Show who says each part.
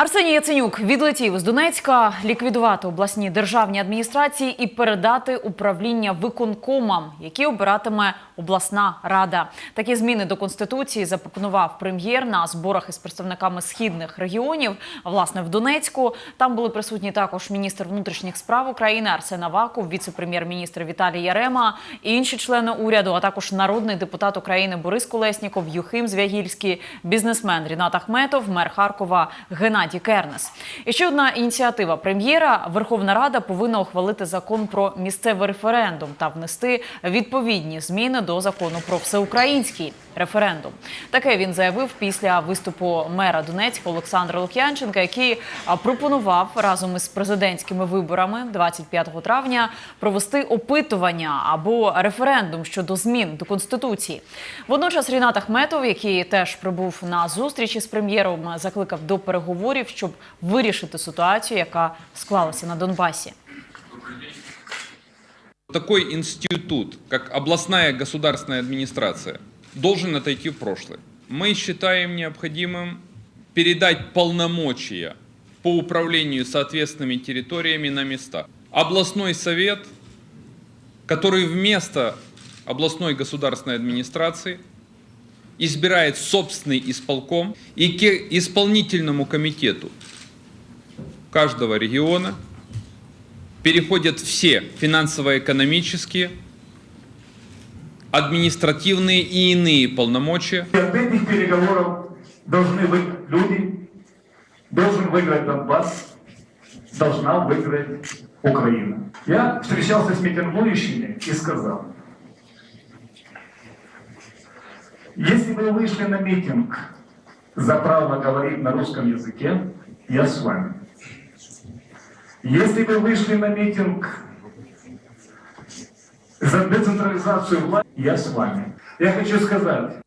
Speaker 1: Арсеній Яценюк відлетів з Донецька ліквідувати обласні державні адміністрації і передати управління виконкомам, які обиратиме обласна рада. Такі зміни до конституції запропонував прем'єр на зборах із представниками східних регіонів. Власне, в Донецьку там були присутні також міністр внутрішніх справ України Арсен Аваков, віце-прем'єр-міністр Віталій Ярема, і інші члени уряду, а також народний депутат України Борис Колесніков, Юхим Звягільський, бізнесмен Рінат Ахметов, мер Харкова Геннадій Кернес. І ще одна ініціатива прем'єра: Верховна Рада повинна ухвалити закон про місцевий референдум та внести відповідні зміни до закону про всеукраїнський референдум. Таке він заявив після виступу мера Донецька Олександра Лук'янченка, який пропонував разом із президентськими виборами 25 травня провести опитування або референдум щодо змін до конституції. Водночас Рінат Ахметов, який теж прибув на зустрічі з прем'єром, закликав до переговорів, щоб вирішити ситуацію, яка склалася на Донбасі.
Speaker 2: Такой институт, как областная государственная администрация, должен отойти в прошлое. Мы считаем необходимым передать полномочия по управлению соответственными территориями на места. Областной совет, который вместо областной государственной администрации избирает собственный исполком и к исполнительному комитету каждого региона переходят все финансово-экономические, административные и иные полномочия
Speaker 3: от этих переговоров должны выиграть люди, должен выиграть Донбасс, должна выиграть Украина. Я встречался с митингующими и сказал, если вы вышли на митинг за право говорить на русском языке, я с вами. Если вы вышли на митинг за децентрализацию власти, я с вами. Я хочу сказать,